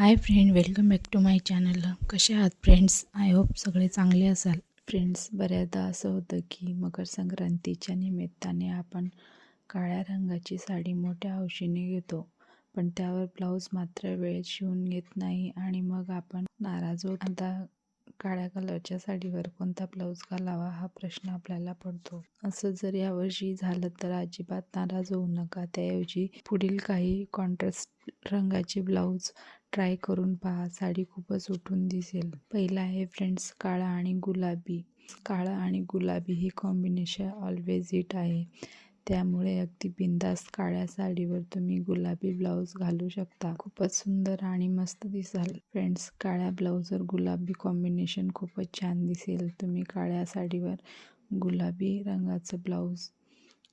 Hi friend welcome back to my channel कसे आहात friends I hope सगळे चांगले असाल. फ्रेंड्स बऱ्याचदा असं होतं की मकर संक्रांतीच्या निमित्ताने आपण काळ्या रंगाची साडी मोठ्या हौशीने घेतो पण त्यावर ब्लाऊज मात्र वेळेत शिवून घेत नाही आणि मग आपण नाराज होत आता काळ्या कलरच्या साडीवर कोणता ब्लाऊज घालावा हा प्रश्न आपल्याला पडतो. असं जर यावर्षी झालं तर अजिबात नाराज होऊ नका. त्याऐवजी पुढील काही कॉन्ट्रास्ट रंगाचे ब्लाऊज ट्राय करून पहा साडी खूपच उठून दिसेल. पहिला आहे फ्रेंड्स काळा आणि गुलाबी. काळा आणि गुलाबी हे कॉम्बिनेशन ऑलवेज हिट आहे. त्यामुळे अगदी बिंदास काळ्या साडीवर तुम्ही गुलाबी ब्लाऊज घालू शकता. खूपच सुंदर आणि मस्त दिसाल. फ्रेंड्स काळ्या ब्लाऊजवर गुलाबी कॉम्बिनेशन खूपच छान दिसेल. तुम्ही काळ्या साडीवर गुलाबी रंगाचं ब्लाऊज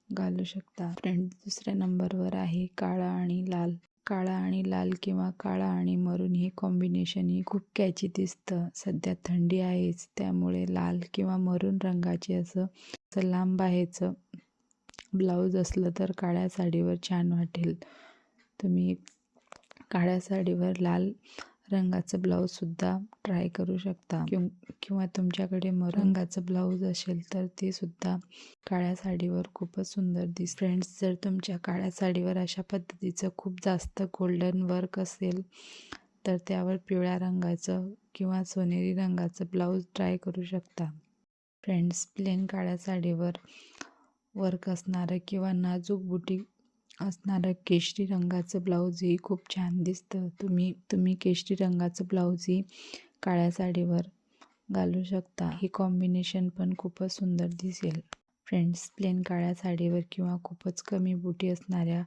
घालू शकता. फ्रेंड्स दुसऱ्या नंबरवर आहे काळा आणि लाल. काळा आणि लाल किंवा काळा आणि मरून हे कॉम्बिनेशनही खूप कॅची दिसतं. सध्या थंडी आहेच त्यामुळे लाल किंवा मरून रंगाचे असं असं लांब आहेचं. ब्लाऊज असलं तर काळ्या साडीवर छान वाटेल. तुम्ही काळ्या साडीवर लाल रंगाचं ब्लाऊजसुद्धा ट्राय करू शकता. किं किंवा तुमच्याकडे मग रंगाचं ब्लाऊज असेल तर ते सुद्धा काळ्या साडीवर खूपच सुंदर दिस फ्रेंड्स जर तुमच्या काळ्या साडीवर अशा पद्धतीचं खूप जास्त गोल्डन वर्क असेल तर त्यावर पिवळ्या रंगाचं किंवा सोनेरी रंगाचं ब्लाऊज ट्राय करू शकता. फ्रेंड्स प्लेन काळ्या साडीवर वर्क असणारं किंवा नाजूक बुटीक असणारं केशरी रंगाचं ब्लाऊजही खूप छान दिसतं. तुम्ही तुम्ही केशरी रंगाचं ब्लाऊजही काळ्या साडीवर घालू शकता. हे कॉम्बिनेशन पण खूपच सुंदर दिसेल. फ्रेंड्स प्लेन काळ्या साडीवर किंवा खूपच कमी बुटी असणाऱ्या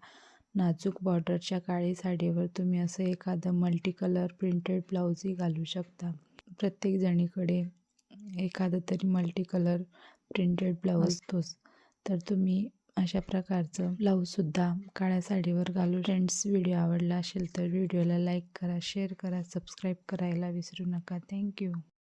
नाजूक बॉर्डरच्या काळी साडीवर तुम्ही असं एखादं मल्टी कलर प्रिंटेड ब्लाऊजही घालू शकता. प्रत्येक जणीकडे एखादं तरी मल्टी कलर प्रिंटेड ब्लाऊज असतोच. तर तुम्ही अशा प्रकारचं ब्लाऊजसुद्धा काळ्या साडीवर घालू फ्रेंड्स व्हिडिओ आवडला असेल तर व्हिडिओला लाईक करा शेअर करा सबस्क्राईब करायला विसरू नका. थँक्यू